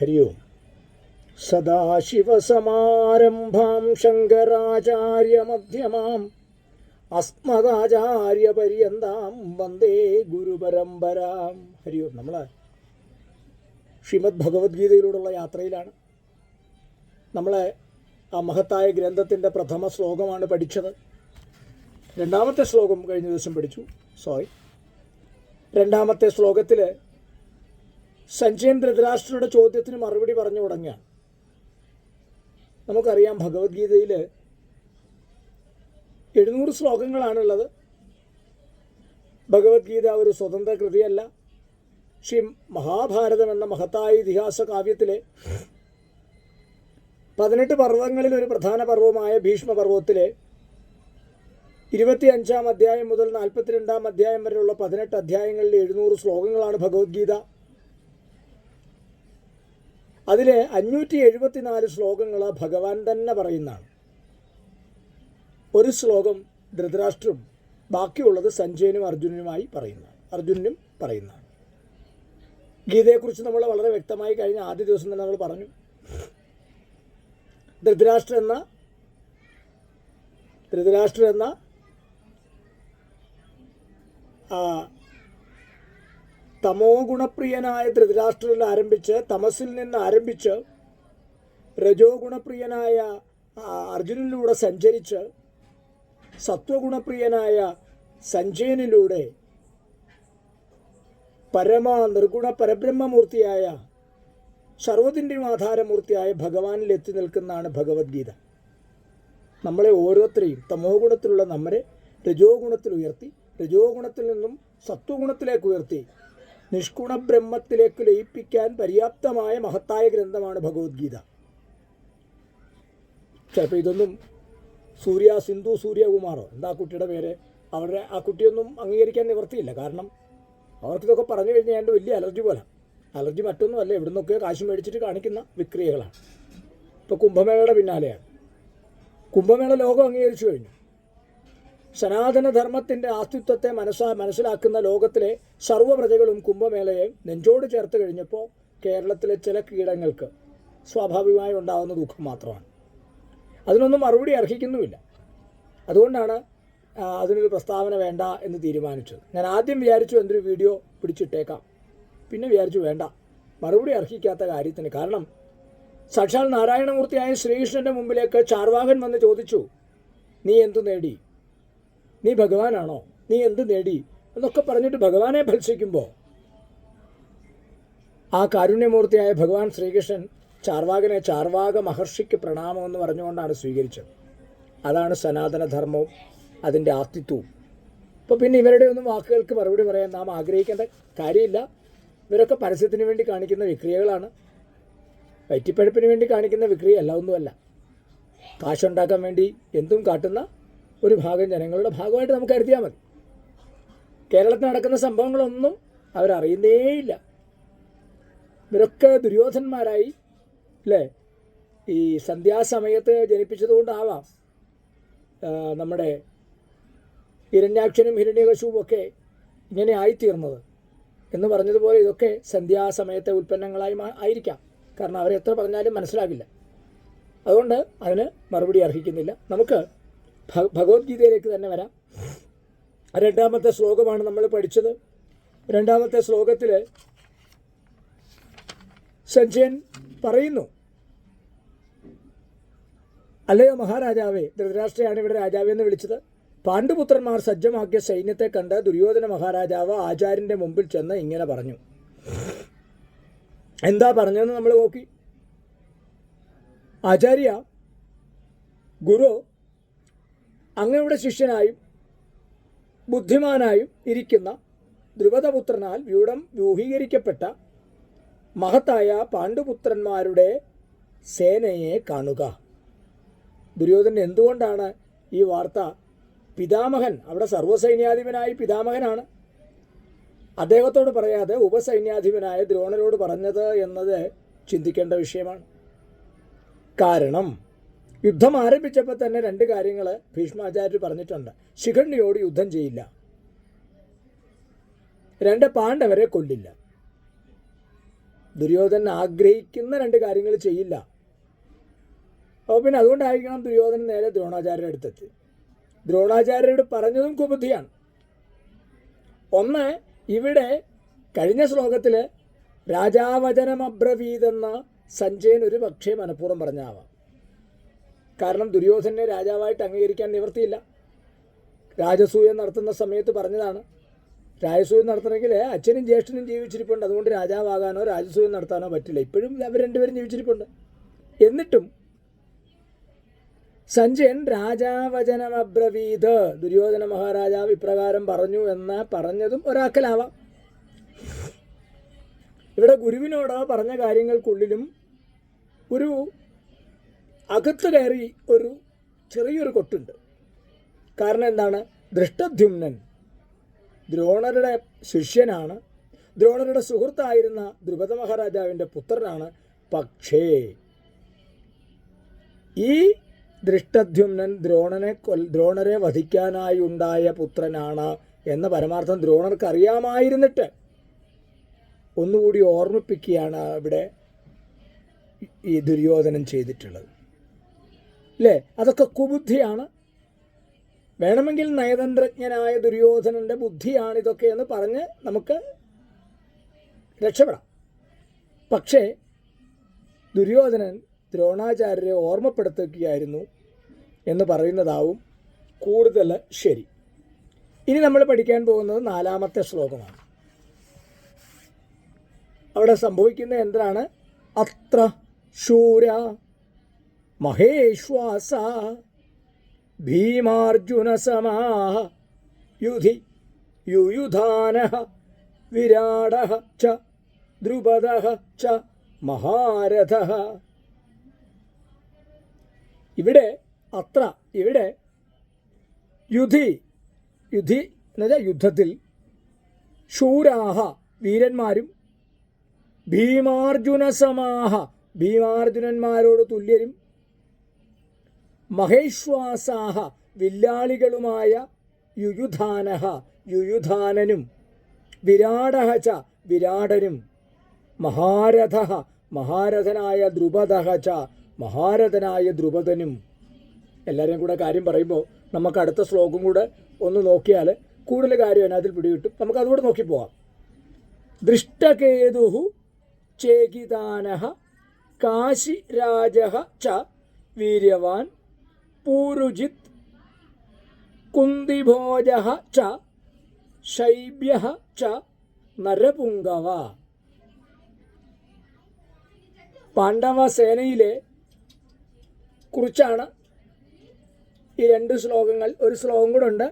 ഹരി ഓം സദാശിവസമാരംഭാം ശങ്കരാചാര്യമധ്യമാം അസ്മദാചാര്യപര്യന്താം വന്ദേ ഗുരുപരമ്പരാം ഹരി ഓം നമ്മൾ ശ്രീമദ് ഭഗവത്ഗീതയിലൂടെയുള്ള യാത്രയിലാണ്. നമ്മൾ ആ മഹത്തായ ഗ്രന്ഥത്തിന്റെ പ്രഥമ ശ്ലോകമാണ് പഠിച്ചത്. രണ്ടാമത്തെ ശ്ലോകം കഴിഞ്ഞ ദിവസം പഠിച്ചു. സോറി രണ്ടാമത്തെ ശ്ലോകത്തിൽ സഞ്ജയൻ ധൃതരാഷ്ട്രയുടെ ചോദ്യത്തിന് മറുപടി പറഞ്ഞു തുടങ്ങുകയാണ്. നമുക്കറിയാം ഭഗവത്ഗീതയിൽ എഴുന്നൂറ് ശ്ലോകങ്ങളാണുള്ളത്. ഭഗവത്ഗീത ഒരു സ്വതന്ത്ര കൃതിയല്ല. ശ്രീ മഹാഭാരതം എന്ന മഹത്തായ ഇതിഹാസ കാവ്യത്തിലെ പതിനെട്ട് പർവങ്ങളിൽ ഒരു പ്രധാന പർവമായ ഭീഷ്മപർവത്തിലെ ഇരുപത്തി അഞ്ചാം അധ്യായം മുതൽ നാൽപ്പത്തിരണ്ടാം അധ്യായം വരെയുള്ള പതിനെട്ട് അധ്യായങ്ങളിൽ എഴുന്നൂറ് ശ്ലോകങ്ങളാണ് ഭഗവത്ഗീത. അതിലെ അഞ്ഞൂറ്റി എഴുപത്തിനാല് ശ്ലോകങ്ങൾ ഭഗവാൻ തന്നെ പറയുന്നതാണ്. ഒരു ശ്ലോകം ധൃതരാഷ്ട്രം ബാക്കിയുള്ളത് സഞ്ജയനും അർജുനനുമായി പറയുന്നതാണ്. അർജുനനും പറയുന്നതാണ്. ഗീതയെക്കുറിച്ച് നമ്മൾ വളരെ വ്യക്തമായി കഴിഞ്ഞ ആദ്യ ദിവസം തന്നെ നമ്മൾ പറഞ്ഞു. ധൃതരാഷ്ട്ര എന്ന ധൃതരാഷ്ട്ര എന്ന തമോ ഗുണപ്രിയനായ ധൃതരാഷ്ട്രയിൽ ആരംഭിച്ച് തമസിൽ നിന്ന് ആരംഭിച്ച് രജോ ഗുണപ്രിയനായ അർജുനനിലൂടെ സഞ്ചരിച്ച് സത്വഗുണപ്രിയനായ സഞ്ജയനിലൂടെ പരമ നിർഗുണ പരബ്രഹ്മമൂർത്തിയായ സർവത്തിന്റെയും ആധാരമൂർത്തിയായ ഭഗവാനിൽ എത്തി നിൽക്കുന്നതാണ് ഭഗവത്ഗീത. നമ്മളെ ഓരോരുത്തരെയും തമോ ഗുണത്തിലുള്ള നമ്മളെ രജോ ഗുണത്തിൽ ഉയർത്തി രജോ ഗുണത്തിൽ നിന്നും സത്വഗുണത്തിലേക്ക് ഉയർത്തി നിഷ്കുണ ബ്രഹ്മത്തിലേക്ക് ലയിപ്പിക്കാൻ പര്യാപ്തമായ മഹത്തായ ഗ്രന്ഥമാണ് ഭഗവത്ഗീത. ചിലപ്പോൾ ഇതൊന്നും സൂര്യ സിന്ധു സൂര്യകുമാറോ എന്താ കുട്ടിയുടെ പേര് അവരുടെ ആ കുട്ടിയൊന്നും അംഗീകരിക്കാൻ നിവർത്തിയില്ല കാരണം അവർക്കിതൊക്കെ പറഞ്ഞു കഴിഞ്ഞാൽ എന്റെ വലിയ അലർജി പോലെ. അലർജി മറ്റൊന്നും അല്ല ഇവിടെ എവിടുന്നൊക്കെ കാശ് മേടിച്ചിട്ട് കാണിക്കുന്ന വിക്രിയകളാണ്. ഇപ്പോൾ കുംഭമേളയുടെ പിന്നാലെയാണ്. കുംഭമേള ലോകം അംഗീകരിച്ചു കഴിഞ്ഞു. സനാതനധർമ്മത്തിന്റെ അസ്തിത്വത്തെ മനസ്സാ മനസ്സിലാക്കുന്ന ലോകത്തിലെ സർവപ്രജകളും കുംഭമേളയെ നെഞ്ചോട് ചേർത്ത് കഴിഞ്ഞപ്പോൾ കേരളത്തിലെ ചില കീടങ്ങൾക്ക് സ്വാഭാവികമായി ഉണ്ടാകുന്ന ദുഃഖം മാത്രമാണ്. അതിനൊന്നും മറുപടി അർഹിക്കുന്നുമില്ല. അതുകൊണ്ടാണ് അതിനൊരു പ്രസ്താവന വേണ്ട എന്ന് തീരുമാനിച്ചത്. ഞാൻ ആദ്യം വിചാരിച്ചു എന്തൊരു വീഡിയോ പിടിച്ചിട്ടേക്കാം. പിന്നെ വിചാരിച്ചു വേണ്ട. മറുപടി അർഹിക്കാത്ത കാര്യത്തിന് കാരണം സാക്ഷാൽ നാരായണമൂർത്തിയായ ശ്രീകൃഷ്ണന്റെ മുമ്പിലേക്ക് ചാർവാകൻ വന്ന് ചോദിച്ചു നീ എന്തു നേടി? നീ ഭഗവാനാണോ? നീ എന്ത് നേടി? എന്നൊക്കെ പറഞ്ഞിട്ട് ഭഗവാനെ ഭത്സിക്കുമ്പോൾ ആ കാരുണ്യമൂർത്തിയായ ഭഗവാൻ ശ്രീകൃഷ്ണൻ ചാർവാകനെ ചാർവാക മഹർഷിക്ക് പ്രണാമം എന്ന് പറഞ്ഞുകൊണ്ടാണ് സ്വീകരിച്ചത്. അതാണ് സനാതനധർമ്മവും അതിന്റെ ആസ്തിത്വവും അപ്പോൾ പിന്നെ ഇവരുടെ ഒന്നും വാക്കുകൾക്ക് മറുപടി പറയാൻ നാം ആഗ്രഹിക്കേണ്ട കാര്യമില്ല. ഇവരൊക്കെ പരസ്യത്തിന് വേണ്ടി കാണിക്കുന്ന വിക്രിയകളാണ്. വയറ്റിപ്പഴപ്പിന് വേണ്ടി കാണിക്കുന്ന വിക്രിയല്ല ഒന്നുമല്ല. കാശുണ്ടാക്കാൻ വേണ്ടി എന്തും കാട്ടുന്ന ഒരു ഭാഗം ജനങ്ങളുടെ ഭാഗമായിട്ട് നമുക്ക് കരുതിയാൽ മതി. കേരളത്തിൽ നടക്കുന്ന സംഭവങ്ങളൊന്നും അവരറിയുന്നേയില്ല. ഇവരൊക്കെ ദുര്യോധന്മാരായി അല്ലേ? ഈ സന്ധ്യാസമയത്ത് ജനിപ്പിച്ചതുകൊണ്ടാവാം നമ്മുടെ ഹിരണ്യാക്ഷനും ഹിരണ്യകശുവും ഒക്കെ ഇങ്ങനെ ആയിത്തീർന്നത്. എന്ന് പറഞ്ഞതുപോലെ ഇതൊക്കെ സന്ധ്യാസമയത്തെ ഉൽപ്പന്നങ്ങളായി ആയിരിക്കാം. കാരണം അവരെത്ര പറഞ്ഞാലും മനസ്സിലാകില്ല. അതുകൊണ്ട് അതിന് മറുപടി അർഹിക്കുന്നില്ല. നമുക്ക് ഭഗവത്ഗീതയിലേക്ക് തന്നെ വരാം. രണ്ടാമത്തെ ശ്ലോകമാണ് നമ്മൾ പഠിച്ചത്. രണ്ടാമത്തെ ശ്ലോകത്തിൽ സഞ്ജയൻ പറയുന്നു അല്ലയോ മഹാരാജാവേ ധൃതരാഷ്ട്രയാണ് ഇവിടെ രാജാവേ എന്ന് വിളിച്ചത്. പാണ്ഡുപുത്രന്മാർ സജ്ജമാക്കിയ സൈന്യത്തെ കണ്ട് ദുര്യോധന മഹാരാജാവ് ആചാര്യന്റെ മുമ്പിൽ ചെന്ന് ഇങ്ങനെ പറഞ്ഞു. എന്താ പറഞ്ഞതെന്ന് നമ്മൾ നോക്കി. ആചാര്യ ഗുരു അങ്ങയുടെ ശിഷ്യനായും ബുദ്ധിമാനായും ഇരിക്കുന്ന ദ്രുപദപുത്രനാൽ വ്യൂഢം വ്യൂഹീകരിക്കപ്പെട്ട മഹത്തായ പാണ്ഡുപുത്രന്മാരുടെ സേനയെ കാണുക. ദുര്യോധനൻ എന്തുകൊണ്ടാണ് ഈ വാർത്ത? പിതാമഹൻ അവിടെ സർവസൈന്യാധിപനായി പിതാമഹനാണ്. അദ്ദേഹത്തോട് പറയാതെ ഉപസൈന്യാധിപനായ ദ്രോണരോട് പറഞ്ഞത് എന്നത് ചിന്തിക്കേണ്ട വിഷയമാണ്. കാരണം യുദ്ധം ആരംഭിച്ചപ്പോൾ തന്നെ രണ്ട് കാര്യങ്ങൾ ഭീഷ്മാചാര്യർ പറഞ്ഞിട്ടുണ്ട്. ശിഖണ്ഡിയോട് യുദ്ധം ചെയ്യില്ല. രണ്ട് പാണ്ഡവരെ കൊല്ലില്ല. ദുര്യോധനൻ ആഗ്രഹിക്കുന്ന രണ്ട് കാര്യങ്ങൾ ചെയ്യില്ല. അപ്പോൾ പിന്നെ അതുകൊണ്ടായിരിക്കണം ദുര്യോധനൻ നേരെ ദ്രോണാചാര്യരുടെ അടുത്തെത്തി. ദ്രോണാചാര്യരോട് പറഞ്ഞതും കുബുദ്ധിയാണ്. ഒന്ന് ഇവിടെ കഴിഞ്ഞ ശ്ലോകത്തിൽ രാജാവചനമബ്രവീതെന്ന സഞ്ജയൻ ഒരു പക്ഷേ മനഃപൂർവം പറഞ്ഞാവാം. കാരണം ദുര്യോധനെ രാജാവായിട്ട് അംഗീകരിക്കാൻ നിവൃത്തിയില്ല. രാജസൂയം നടത്തുന്ന സമയത്ത് പറഞ്ഞതാണ് രാജസൂയം നടത്തണമെങ്കിൽ അച്ഛനും ജ്യേഷ്ഠനും ജീവിച്ചിരിപ്പുണ്ട്. അതുകൊണ്ട് രാജാവാകാനോ രാജസൂയം നടത്താനോ പറ്റില്ല. ഇപ്പോഴും അവർ രണ്ടുപേരും ജീവിച്ചിരിപ്പുണ്ട്. എന്നിട്ടും സഞ്ജയൻ രാജാവചനമബ്രവീത് ദുര്യോധന മഹാരാജാവ് ഇപ്രകാരം പറഞ്ഞു എന്ന് പറഞ്ഞതും ഒരാക്കലാവാം. ഇവിടെ ഗുരുവിനോട് പറഞ്ഞ കാര്യങ്ങൾക്കുള്ളിലും ഒരു അകത്ത് കയറി ഒരു ചെറിയൊരു കൊട്ടുണ്ട്. കാരണം എന്താണ്? ദൃഷ്ടദ്യുമ്നൻ ദ്രോണരുടെ ശിഷ്യനാണ്. ദ്രോണരുടെ സുഹൃത്തായിരുന്ന ദ്രുപദ മഹാരാജാവിന്റെ പുത്രനാണ് പക്ഷേ ഈ ദൃഷ്ടദ്യുമ്നൻ ദ്രോണനെ കൊൽ ദ്രോണരെ വധിക്കാനായി ഉണ്ടായ പുത്രനാണ് എന്ന പരമാർത്ഥം ദ്രോണർക്ക് അറിയാമായിരുന്നിട്ട് ഒന്നുകൂടി ഓർമ്മിപ്പിക്കുകയാണ് ഇവിടെ ഈ ദുര്യോധനം ചെയ്തിട്ടുള്ളത്. അല്ലേ അതൊക്കെ കുബുദ്ധിയാണ്. വേണമെങ്കിൽ നയതന്ത്രജ്ഞനായ ദുര്യോധനന്റെ ബുദ്ധിയാണ് ഇതൊക്കെ എന്ന് പറഞ്ഞ് നമുക്ക് രക്ഷപ്പെടാം. പക്ഷേ ദുര്യോധനൻ ദ്രോണാചാര്യരെ ഓർമ്മപ്പെടുത്തുകയായിരുന്നു എന്ന് പറയുന്നതാവും കൂടുതൽ ശരി. ഇനി നമ്മൾ പഠിക്കാൻ പോകുന്നത് നാലാമത്തെ ശ്ലോകമാണ്. അവിടെ സംഭവിക്കുന്ന എന്താണ് അത്ര ശൂര മഹേശ്വാസ ഭീമാർജുനസമാഹ യുധി യുയുധാന വിരാട ദ്രുപദ മഹാരഥ. ഇവിടെ അത്ര ഇവിടെ യുധി യുധി എന്നുവെച്ചാൽ യുദ്ധത്തിൽ ശൂരാഹ വീരന്മാരും ഭീമാർജുനസമാഹ ഭീമാർജുനന്മാരോട് തുല്യരും മഹേശ്വാസാഹ വില്ലാളികളുമായ യുയുധാനഹ യുയുധാനനും വിരാടഹ ച വിരാടനും മഹാരഥ മഹാരഥനായ ദ്രുപദഹ ച മഹാരഥനായ ദ്രുപദനും. എല്ലാവരെയും കൂടെ കാര്യം പറയുമ്പോൾ നമുക്ക് അടുത്ത ശ്ലോകം കൂടെ ഒന്ന് നോക്കിയാൽ കൂടുതൽ കാര്യം അതിനകത്തിൽ പിടികിട്ടും. നമുക്ക് അതുകൂടെ നോക്കി പോവാം. ദൃഷ്ടകേതു ചേകിതാനഹ കാശിരാജ ച വീര്യവാൻ പൂരുജിത് കുന്തിഭോജ ച ശൈബ്യ ച നരപുങ്കവ. പാണ്ഡവ സേനയിലെ കുറിച്ചാണ് ഈ രണ്ട് ശ്ലോകങ്ങൾ. ഒരു ശ്ലോകം കൂടെ ഉണ്ട്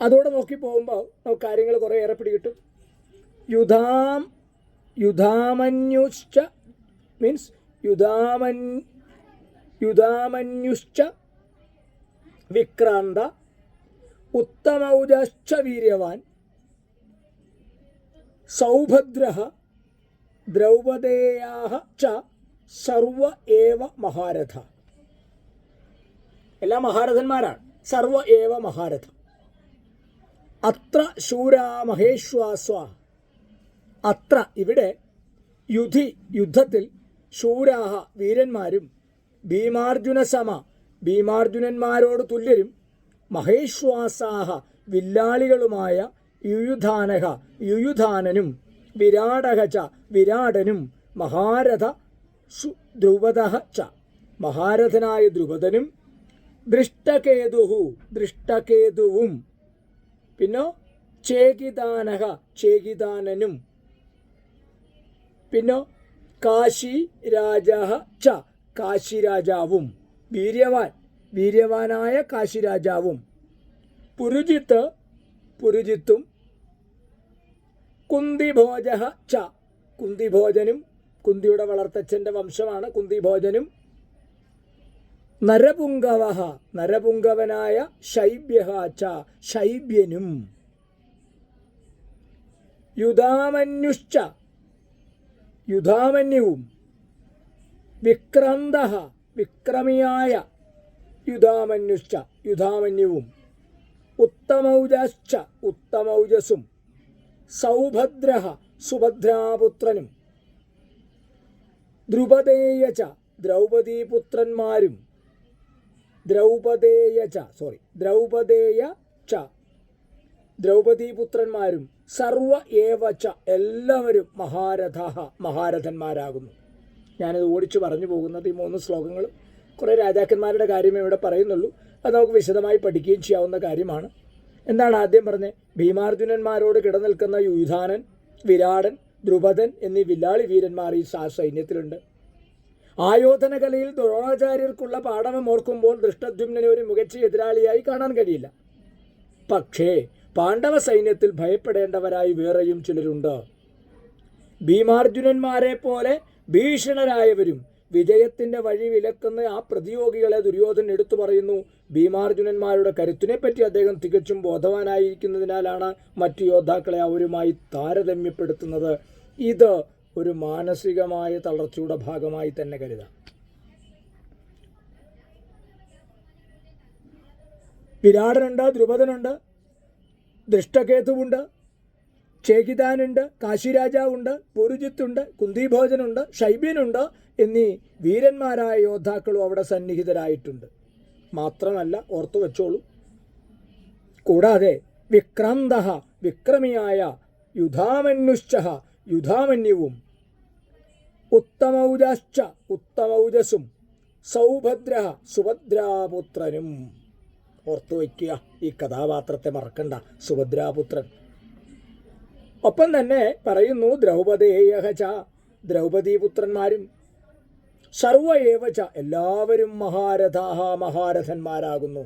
അതോടെ നോക്കി പോകുമ്പോൾ നമുക്ക് കാര്യങ്ങൾ കുറേയേറെ പിടികിട്ടും. യുധാം യുധാമന്യുശ്ച മീൻസ് യുധാമൻ യുധാമന്യുശ്ച വിക്രാന്ത ഉത്തമൗജശ്ച വീര്യവാൻ സൗഭദ്ര ദ്രൗപദേയാ ച മഹാരഥ. എല്ലാ മഹാരഥന്മാരാണ്. സർവ ഏവ മഹാരഥ. അത്ര ശൂരാ മഹേശ്വാസ്വ അത്ര ഇവിടെ യുധി യുദ്ധത്തിൽ ശൂരാഹ വീരന്മാരും ഭീമാർജുന സമ ഭീമാർജുനന്മാരോട് തുല്യരും. മഹേശ്വാസാഹ വില്ലാളികളുമായ യുയുധാനഹ യുയുധാനനും. വിരാടഹ ച വിരാടനും. മഹാരഥ സു ദ്രുപദ ച. മഹാരഥനായ ധ്രുവതനും ദൃഷ്ടകേതുഹു ദൃഷ്ടകേതുവും. പിന്നോ ചേകിദാനഹ ചേകിദാനനും. പിന്നോ കാശി രാജ ച. കാശി രാജാവും വീര്യവാൻ വീര്യവാനായ കാശിരാജാവും. പുരുജിത്ത് പുരുജിത്തും. കുന്തിഭോജ ച. കുന്തിഭോജനും കുന്തിയുടെ വളർത്തച്ഛന്റെ വംശമാണ് കുന്തിഭോജനും. നരപുങ്കവ നരപുങ്കവനായ ശൈബ്യ ച ശൈബ്യനും. യുധാമന്യുശ്ച യുധാമന്യുവും. വിക്രാന്ത വിക്രമിയായ യുധാമന്യുശ്ച യുധാമന്യുവും ഉത്തമൗജശ്ച ഉത്തമൗജസും സൗഭദ്ര സുഭദ്രാപുത്രനും ദ്രുപദേയ ദ്രൗപദീപുത്രന്മാരും ദ്രൗപദേയച സോറി ദ്രൗപദേയ ച ദ്രൗപദീപുത്രന്മാരും സർവ ഏവ എല്ലാവരും മഹാരഥ മഹാരഥന്മാരാകുന്നു. ഞാനത് ഓടിച്ചു പറഞ്ഞു പോകുന്നത് ഈ മൂന്ന് ശ്ലോകങ്ങളും. കുറേ രാജാക്കന്മാരുടെ കാര്യം ഇവിടെ പറയുന്നുള്ളൂ. അത് നമുക്ക് വിശദമായി പഠിക്കുകയും ചെയ്യാവുന്ന കാര്യമാണ്. എന്താണ് ആദ്യം പറഞ്ഞത് ഭീമാർജുനന്മാരോട് കിടനിൽക്കുന്ന യുധാനൻ വിരാടൻ ദ്രുപദൻ എന്നീ വില്ലാളി വീരന്മാർ ഈ സാ സൈന്യത്തിലുണ്ട്. ആയോധന കലയിൽ ദ്രോണാചാര്യർക്കുള്ള പാഠനം ഓർക്കുമ്പോൾ ദൃഷ്ടദ്യുമ്നെ ഒരു മികച്ച എതിരാളിയായി കാണാൻ കഴിയില്ല. പക്ഷേ പാണ്ഡവ സൈന്യത്തിൽ ഭയപ്പെടേണ്ടവരായി വേറെയും ചിലരുണ്ട്. ഭീമാർജുനന്മാരെ പോലെ ഭീഷണരായവരും വിജയത്തിന്റെ വഴി വിലക്കുന്ന ആ പ്രതിയോഗികളെ ദുര്യോധനൻ എടുത്തു പറയുന്നു. ഭീമാർജുനന്മാരുടെ കരുത്തിനെ പറ്റി അദ്ദേഹം തികച്ചും ബോധവാനായിരിക്കുന്നതിനാലാണ് മറ്റു യോദ്ധാക്കളെ അവരുമായി താരതമ്യപ്പെടുത്തുന്നത്. ഇത് ഒരു മാനസികമായ തളർച്ചയുടെ ഭാഗമായി തന്നെ കരുതാം. വിരാടനുണ്ട് ദ്രുപദനുണ്ട് ദൃഷ്ടകേതുവുണ്ട് ചേകിതാനുണ്ട് കാശിരാജാവുണ്ട് പുരുജിത്തുണ്ട് കുന്തിഭോജനുണ്ട് ഷൈബ്യനുണ്ട് എന്നീ വീരന്മാരായ യോദ്ധാക്കളും അവിടെ സന്നിഹിതരായിട്ടുണ്ട്. മാത്രമല്ല ഓർത്തു വെച്ചോളൂ. കൂടാതെ വിക്രാന്ത വിക്രമിയായ യുധാമന്യുശ്ച യുധാമന്യുവും ഉത്തമൗജാശ്ച ഉത്തമൗജസും സൗഭദ്ര സുഭദ്രാപുത്രനും. ഓർത്തു വയ്ക്കുക ഈ കഥാപാത്രത്തെ മറക്കണ്ട. സുഭദ്രാപുത്രൻ. ഒപ്പം തന്നെ പറയുന്നു ദ്രൗപദേയഹച ദ്രൗപദീപുത്രന്മാരും. പുത്രന്മാരും ഏവച എല്ലാവരും മഹാരഥാഹ മഹാരഥന്മാരാകുന്നു.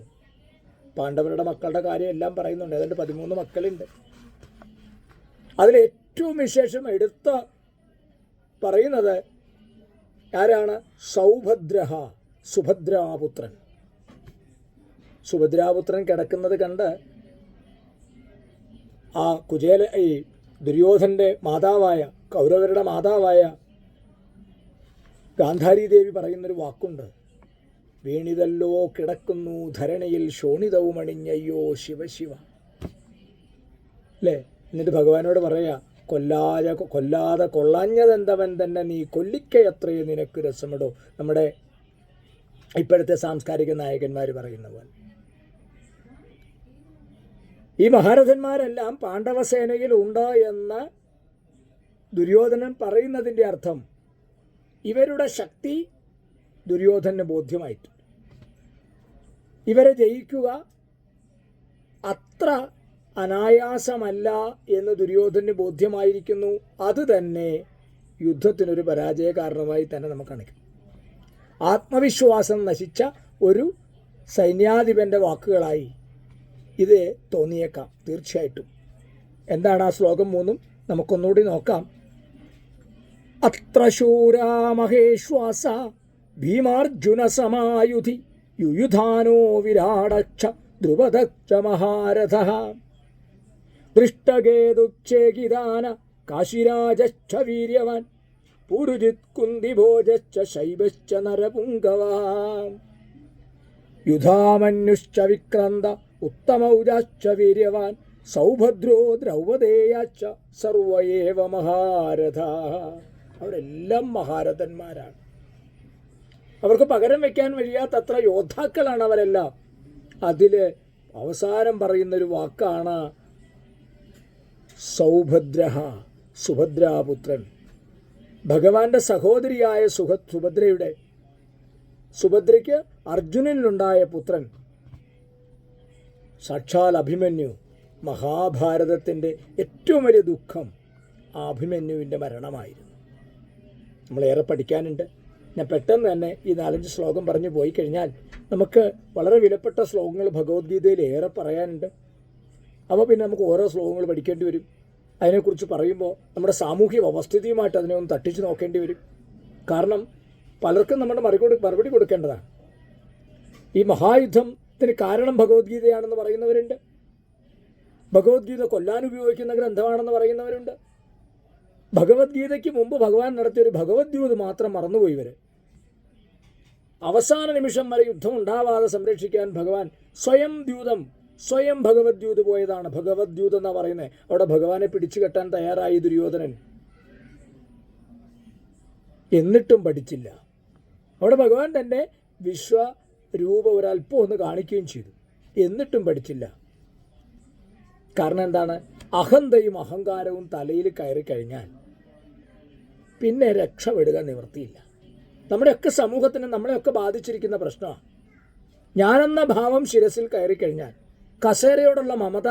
പാണ്ഡവരുടെ മക്കളുടെ കാര്യം എല്ലാം പറയുന്നുണ്ട്. ഏതാണ്ട് പതിമൂന്ന് മക്കളുണ്ട്. അതിൽ ഏറ്റവും വിശേഷം എടുത്ത പറയുന്നത് ആരാണ്? സൗഭദ്രഹ സുഭദ്രാപുത്രൻ. സുഭദ്രാപുത്രൻ കിടക്കുന്നത് കണ്ട് ആ കുചേല ഈ ദുര്യോധന്റെ മാതാവായ കൗരവരുടെ മാതാവായ ഗാന്ധാരി ദേവി പറയുന്നൊരു വാക്കുണ്ട്. വീണിതല്ലോ കിടക്കുന്നു ധരണിയിൽ ശോണിതവുമണിഞ്ഞയ്യോ ശിവശിവ അല്ലേ എന്നിട്ട് ഭഗവാനോട് പറയാ കൊല്ലാതെ കൊല്ലാതെ കൊള്ളാഞ്ഞതെന്തവൻ തന്നെ നീ കൊല്ലിക്കയത്രയോ നിനക്ക് രസമിടോ? നമ്മുടെ ഇപ്പോഴത്തെ സാംസ്കാരിക നായകന്മാർ പറയുന്ന പോലെ. ഈ മഹാരഥന്മാരെല്ലാം പാണ്ഡവസേനയിൽ ഉണ്ട് എന്ന് ദുര്യോധനൻ പറയുന്നതിന്റെ അർത്ഥം ഇവരുടെ ശക്തി ദുര്യോധനന് ബോധ്യമായിട്ടുണ്ട് ഇവരെ ജയിക്കുക അത്ര അനായാസമല്ല എന്ന് ദുര്യോധനന് ബോധ്യമായിരിക്കുന്നു. അത് തന്നെ യുദ്ധത്തിനൊരു പരാജയ കാരണമായി തന്നെ നമുക്ക് കാണിക്കും. ആത്മവിശ്വാസം നശിച്ച ഒരു സൈന്യാധിപന്റെ വാക്കുകളായി ഇത് തോന്നിയേക്കാം തീർച്ചയായിട്ടും. എന്താണ് ആ ശ്ലോകം മൂന്നും? നമുക്കൊന്നുകൂടി നോക്കാം. അത്ര ശൂരാ മഹേശ്വാസ ഭീമാർജുന സമായുധി യുയുധാനോ വിരാടക്ഷ ദ്രുപദക്ഷ മഹാരഥ. ദൃഷ്ടകേതുച്ഛേകിദാന കാശിരാജശ്ച വീര്യവാൻ പുരുജിത് കുന്തിഭോജശ്ച ശൈവശ്ച നരപുങ്കവ. യുധാമന്യുശ്ച വിക്രാന്ത ഉത്തമൗജാശ്ച വീര്യവാൻ സൗഭദ്രോ ദ്രൗപദേയാച്ച സർവയേവ മഹാരഥ. അവരെല്ലാം മഹാരഥന്മാരാണ്. അവർക്ക് പകരം വയ്ക്കാൻ വഴിയാത്തത്ര യോദ്ധാക്കളാണ് അവരെല്ലാം. അതിൽ അവസാനം പറയുന്നൊരു വാക്കാണ് സൗഭദ്ര സുഭദ്രാപുത്രൻ. ഭഗവാന്റെ സഹോദരിയായ സുഹ സുഭദ്രയുടെ സുഭദ്രയ്ക്ക് അർജുനനിലുണ്ടായ പുത്രൻ. സാക്ഷാൽ അഭിമന്യു. മഹാഭാരതത്തിന്റെ ഏറ്റവും വലിയ ദുഃഖം ആ അഭിമന്യുവിന്റെ മരണമായിരുന്നു. നമ്മളേറെ പഠിക്കാനുണ്ട്. ഞാൻ പെട്ടെന്ന് തന്നെ ഈ നാലഞ്ച് ശ്ലോകം പറഞ്ഞു പോയി കഴിഞ്ഞാൽ നമുക്ക് വളരെ വിലപ്പെട്ട ശ്ലോകങ്ങൾ ഭഗവത്ഗീതയിൽ ഏറെ പറയാനുണ്ട്. അപ്പോൾ പിന്നെ നമുക്ക് ഓരോ ശ്ലോകങ്ങൾ പഠിക്കേണ്ടി വരും. അതിനെക്കുറിച്ച് പറയുമ്പോൾ നമ്മുടെ സാമൂഹ്യ വ്യവസ്ഥിതിയുമായിട്ട് അതിനെ ഒന്ന് തട്ടിച്ച് നോക്കേണ്ടി വരും. കാരണം പലർക്കും നമ്മുടെ മറുപടി മറുപടി കൊടുക്കേണ്ടതാണ്. ഈ മഹായുദ്ധത്തിന് കാരണം ഭഗവത്ഗീതയാണെന്ന് പറയുന്നവരുണ്ട്. ഭഗവത്ഗീത കൊല്ലാൻ ഉപയോഗിക്കുന്ന ഗ്രന്ഥമാണെന്ന് പറയുന്നവരുണ്ട്. ഭഗവത്ഗീതയ്ക്ക് മുമ്പ് ഭഗവാൻ നടത്തിയ ഒരു മാത്രം മറന്നുപോയി ഇവർ അവസാന നിമിഷം വരെ യുദ്ധം ഉണ്ടാവാതെ സംരക്ഷിക്കാൻ ഭഗവാൻ സ്വയം ദ്യൂതം സ്വയം ഭഗവത്ഗീത പോയതാണ്. ഭഗവത്ഗീത എന്നാ പറയുന്നത് അവിടെ ഭഗവാനെ പിടിച്ചു കെട്ടാൻ തയ്യാറായി ദുര്യോധനൻ. എന്നിട്ടും പഠിച്ചില്ല. അവിടെ ഭഗവാൻ തന്നെ വിശ്വരൂപ ഒരല്പം ഒന്ന് കാണിക്കുകയും ചെയ്തു. എന്നിട്ടും പഠിച്ചില്ല. കാരണം എന്താണ്? അഹന്തയും അഹങ്കാരവും തലയിൽ കയറി കഴിഞ്ഞാൽ പിന്നെ രക്ഷപ്പെടുക നിവൃത്തിയില്ല. നമ്മുടെയൊക്കെ സമൂഹത്തിന് നമ്മളെയൊക്കെ ബാധിച്ചിരിക്കുന്ന പ്രശ്നമാണ് ഞാനെന്ന ഭാവം ശിരസിൽ കയറി കഴിഞ്ഞാൽ കസേരയോടുള്ള മമത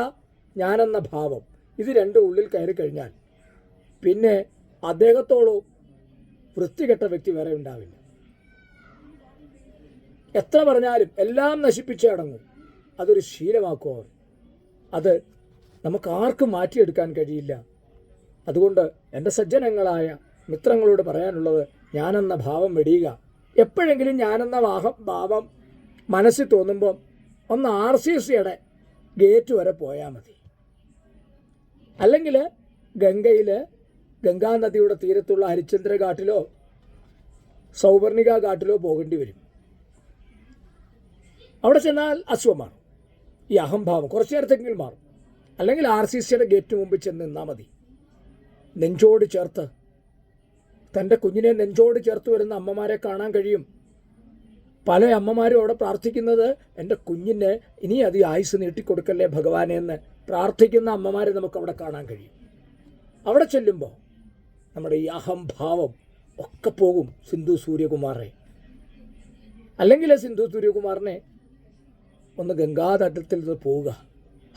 ഞാനെന്ന ഭാവം ഇത് രണ്ടും ഉള്ളിൽ കയറി കഴിഞ്ഞാൽ പിന്നെ അദ്ദേഹത്തോളോ വൃത്തികെട്ട വ്യക്തി വേറെ ഉണ്ടാവില്ല. എത്ര പറഞ്ഞാലും എല്ലാം നശിപ്പിച്ചേ അടങ്ങും അതൊരു ശീലമാക്കും അവർ. അത് നമുക്ക് ആർക്കും മാറ്റിയെടുക്കാൻ കഴിയില്ല. അതുകൊണ്ട് എന്റെ സജ്ജനങ്ങളായ മിത്രങ്ങളോട് പറയാനുള്ളത് ഞാനെന്ന ഭാവം വെടിയുക. എപ്പോഴെങ്കിലും ഞാനെന്ന വാഹം ഭാവം മനസ്സിൽ തോന്നുമ്പം ഒന്ന് ആർ സി സിയുടെ ഗേറ്റ് വരെ പോയാൽ മതി. അല്ലെങ്കിൽ ഗംഗയിൽ ഗംഗാനദിയുടെ തീരത്തുള്ള ഹരിചന്ദ്ര ഘാട്ടിലോ സൗവർണിക ഘാട്ടിലോ പോകേണ്ടി വരും. അവിടെ ചെന്നാൽ അസുഖം മാറും. ഈ അഹംഭാവം കുറച്ച് നേരത്തെങ്കിലും മാറും. അല്ലെങ്കിൽ ആർ സി സിയുടെ ഗേറ്റ് മുമ്പിൽ ചെന്ന് നിന്നാൽ മതി. നെഞ്ചോട് ചേർത്ത് തന്റെ കുഞ്ഞിനെ നെഞ്ചോട് ചേർത്ത് വരുന്ന അമ്മമാരെ കാണാൻ കഴിയും. പല അമ്മമാരും അവിടെ പ്രാർത്ഥിക്കുന്നത് എന്റെ കുഞ്ഞിന് ഇനി അത് ആയുസ് നീട്ടിക്കൊടുക്കല്ലേ ഭഗവാനെ എന്ന് പ്രാർത്ഥിക്കുന്ന അമ്മമാരെ നമുക്ക് അവിടെ കാണാൻ കഴിയും. അവിടെ ചെല്ലുമ്പോൾ നമ്മുടെ ഈ അഹംഭാവം ഒക്കെ പോകും സിന്ധു സൂര്യകുമാറെ അല്ലെങ്കിൽ സിന്ധു സൂര്യകുമാറിനെ ഒന്ന് ഗംഗാതട്ടത്തിൽ നിന്ന് പോവുക.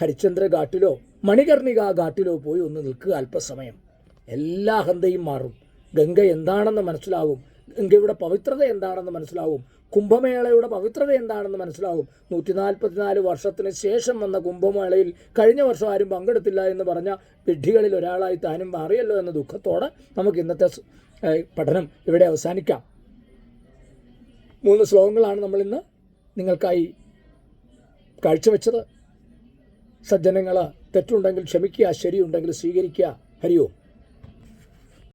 ഹരിചന്ദ്ര ഘാട്ടിലോ മണികർണിക ഘാട്ടിലോ പോയി ഒന്ന് നിൽക്കുക അല്പസമയം. എല്ലാ അഹന്തയും മാറും. ഗംഗ എന്താണെന്ന് മനസ്സിലാവും. ഗംഗയുടെ പവിത്രത എന്താണെന്ന് മനസ്സിലാവും. കുംഭമേളയുടെ പവിത്രത എന്താണെന്ന് മനസ്സിലാവും. നൂറ്റി നാൽപ്പത്തിനാല് വർഷത്തിന് ശേഷം വന്ന കുംഭമേളയിൽ കഴിഞ്ഞ വർഷം ആരും പങ്കെടുത്തില്ല എന്ന് പറഞ്ഞ വിഡ്ഢികളിൽ ഒരാളായി താനും മാറിയല്ലോ എന്ന ദുഃഖത്തോടെ നമുക്ക് ഇന്നത്തെ പഠനം ഇവിടെ അവസാനിക്കാം. മൂന്ന് ശ്ലോകങ്ങളാണ് നമ്മൾ ഇന്ന് നിങ്ങൾക്കായി കാഴ്ചവെച്ചത്. സജ്ജനങ്ങൾ തെറ്റുണ്ടെങ്കിൽ ക്ഷമിക്കുക ശരിയുണ്ടെങ്കിൽ സ്വീകരിക്കുക. ഹരിയോം.